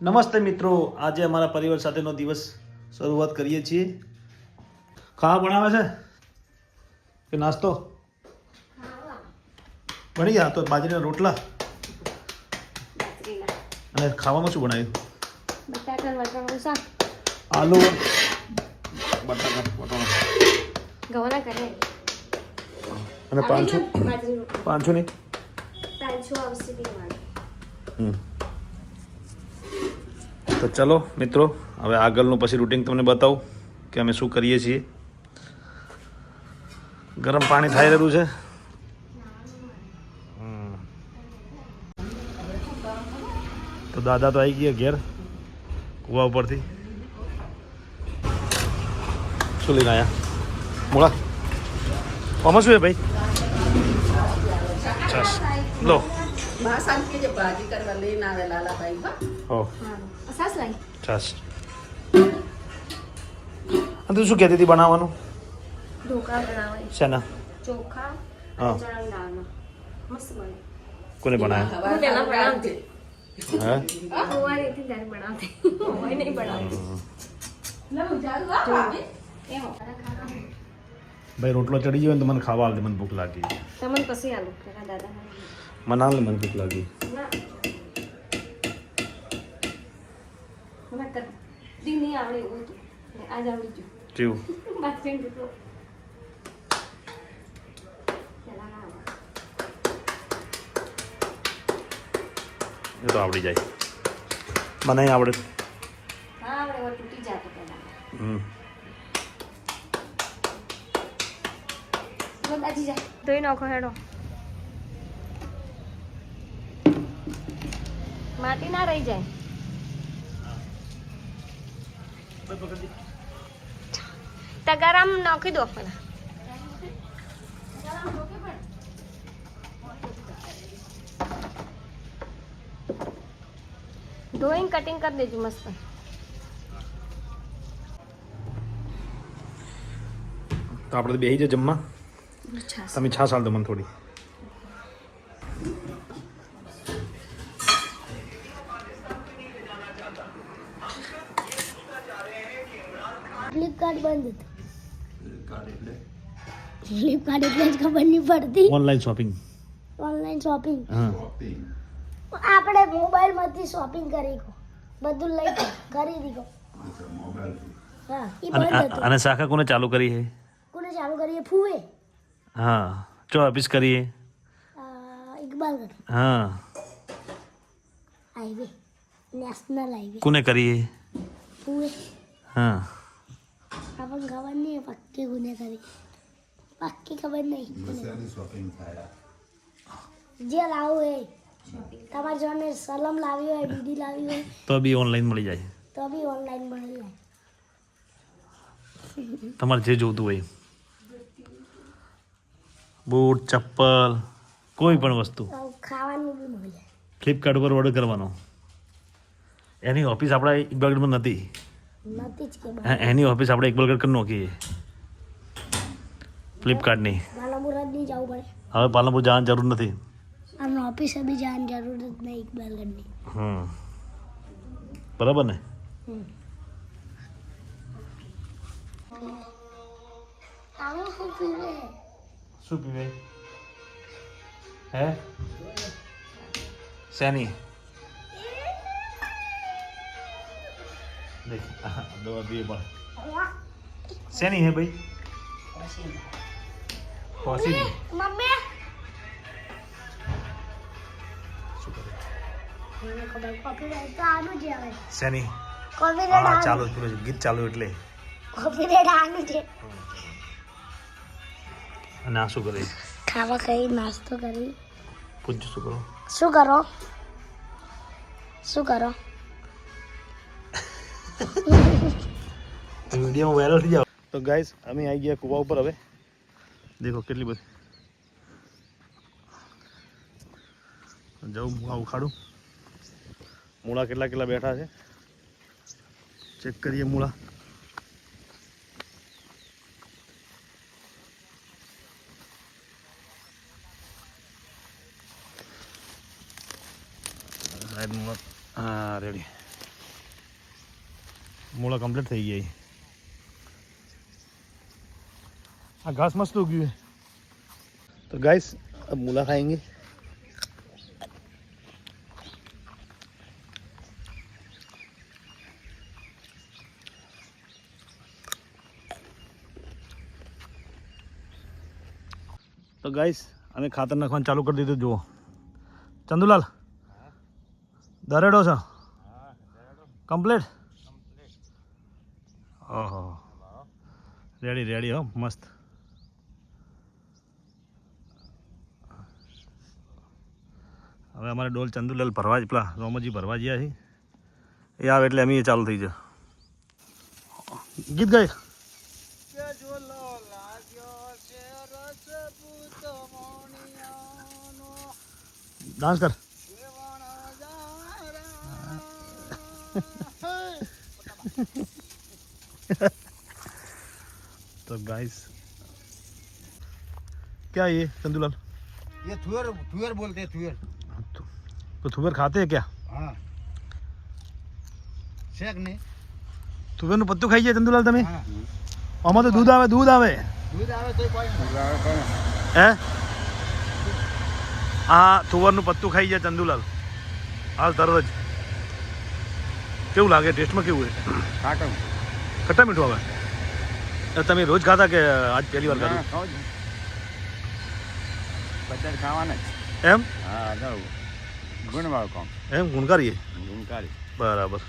નમસ્તે મિત્રો આજે અમારા પરિવાર સાથેનો દિવસ શરૂઆત કરીએ છીએ. ખાવા બનાવે છે? કે નાસ્તો? બની ગયા તો બાજરીના રોટલા? અને ખાવામાં શું બનાવ્યું? આલુ. બટાકા અને બાજરીનું પાંચસો નહીં? પાંચસો આવશે હમ. તો ચલો, મિત્રો, હવે આગળનું પછી રૂટિન તમને બતાવું કે અમે શું કરીએ છીએ. ગરમ પાણી થઈ રહ્યું છે. તો દાદા તો આવી ગયા ઘેર, કુવા ઉપરથી. શું લઈને આવ્યા મોળા આમાં શું છે ભાઈ? છાસ લો મા શાંતિ જે ભાજી કરવા લઈને આવે લાલાભાઈ હા. સાસ લાઈ છાસ અને તું શું કહેતી હતી બનાવવાનું? ઢોકળા બનાવાય શેના? ચોખા હા. ચણાની દાળના મસ્ત બને. કોને બનાવ્યા? હું પહેલા બનાવતી. હે? સવારે હતી ત્યારે બનાવતી. હોય નહીં બનાવતી. ભાઈ રોટલો ચડી ગયો ને તો મને ખાવા આવતી મને ભૂખ લાગી. તમને પછી આલુ દાદા મને હાલ ને મને ભૂખ લાગી. એ તો આવડી જાય મને આવડે હા આવડે એવો તૂટી જાતો પહેલા હમ જાય ધોઈ નાખો હેડો માટી ના રહી જાય. તગારામ નાખી દો પેલા. ધોઈને કટિંગ કરી દેજો મસ્ત. તો આપણે બેસી જાય જમવા. તમે છ સાલ દો મને થોડી. ફ્લિપકાર્ટ બંધ હતું ફ્લિપકાર્ટ એટલે? જ ખબર નહીં પડતી. ઓનલાઈન શોપિંગ ઓનલાઈન શોપિંગ હા. આપણે મોબાઈલમાંથી શોપિંગ કરી ગો બધું લઈ ગયો ખરીદી ગો હા અને શાખા કોને ચાલુ કરી હે કોને ચાલુ કરીએ ફૂવે હા. ચો ઓફિસ કરીએ ઇકબાલ હા. હાઈવે નેશનલ હાઈવે કોને કરીએ ફૂવે હા. આપણને ખબર નહીં પક્કી કરી પક્કી ખબર નહીં જે લાવવું એ તમારે જોને સલમ લાવી હોય બીડી લાવી હોય તો બી ઓનલાઈન મળી જાય તો બી ઓનલાઈન મળી જાય તમારે જે જોતું હોય બૂટ ચપ્પલ કોઈ પણ વસ્તુ ખાવાનું બી મળી જાય ફ્લિપકાર્ટ ઉપર ઓર્ડર કરવાનો એની ઓફિસ આપણા ઇકબાલગઢમાં નથી એની ઓફિસ આપણે ઇકબાલગઢ કરી નાખીએ. ફ્લિપકાર્ટની પાલનપુર નહીં જવું પડે. હવે પાલનપુર જવાની જરૂર નથી. ઓફિસે બી જવાની જરૂર જ નહીં ઇકબાલગઢની હમ. બરાબર ને? શું પીવે? હે? શેની? દેખ આ દવા પીએ પણ શેની હે ભાઈ ખોસીની મમ્મી શું કરે મને ખબર કોપીરાઇટ તો આનું જ આવે શેની કોપીરાઇટ હા આનું ચાલુ જ પેલું ગીત ચાલુ એટલે કોપીરાઇટ આનું છે અને આ શું કરે ખાવા ખાઈ નાસ્તો કરી પૂછજો શું કરો શું કરો શું કરો વીડિયો વાયરલ થઈ જાવ તો ગાઈસ અમે આવી ગયા કુવા ઉપર હવે. દેખો કેટલી બધી. જવું મૂળા ઉખાડું. મૂળા કેટલા કેટલા બેઠા છે? ચેક કરીએ મૂળા. હા રેડી મૂળા કમ્પ્લીટ થઈ ગયા છે. આ ઘાસ મસ્ત ઉગ્યું है तो गाइस अब मूला खाएंगे તો ગાઈસ અમે ખાતર નાખવાનું ચાલુ કરી દીધું જુઓ ચંદુલાલ દરેડો છે કમ્પ્લીટ ઓહો. રેડી રેડી હો મસ્ત. હવે અમારે ડોલ ચંદુલાલ ભરવા જ પેલા રોમજી ભરવા ગયા છે. એ આવે એટલે અમે ચાલુ થઈ જાય. ગીત ગાય. ડાન્સ કર. तो गाइस क्या ये चंदूलाल ये थुअर थुअर बोलते हैं थुअर तो, तो थुवर खाते हैं क्या हाँ શેક ને થુવેરનું પત્તું ખાઈ જાય ચંદુલાલ તમે હા આમાં તો દૂધ આવે દૂધ આવે દૂધ આવે તો કોઈ હે આ થુવરનું પત્તું ખાઈ જાય ચંદુલાલ હાલ તરત જ કેવું લાગે ટેસ્ટમાં કેવું છે ખાટું ખટ્ટા મીઠું આવે એ તમે રોજ ખાતા કે આજ પહેલી વાર ખાધું? બધા ખાવાના એમ? હા ગુણવાળું કામ. એમ? ગુણકારીએ? ગુણકારી. બરાબર.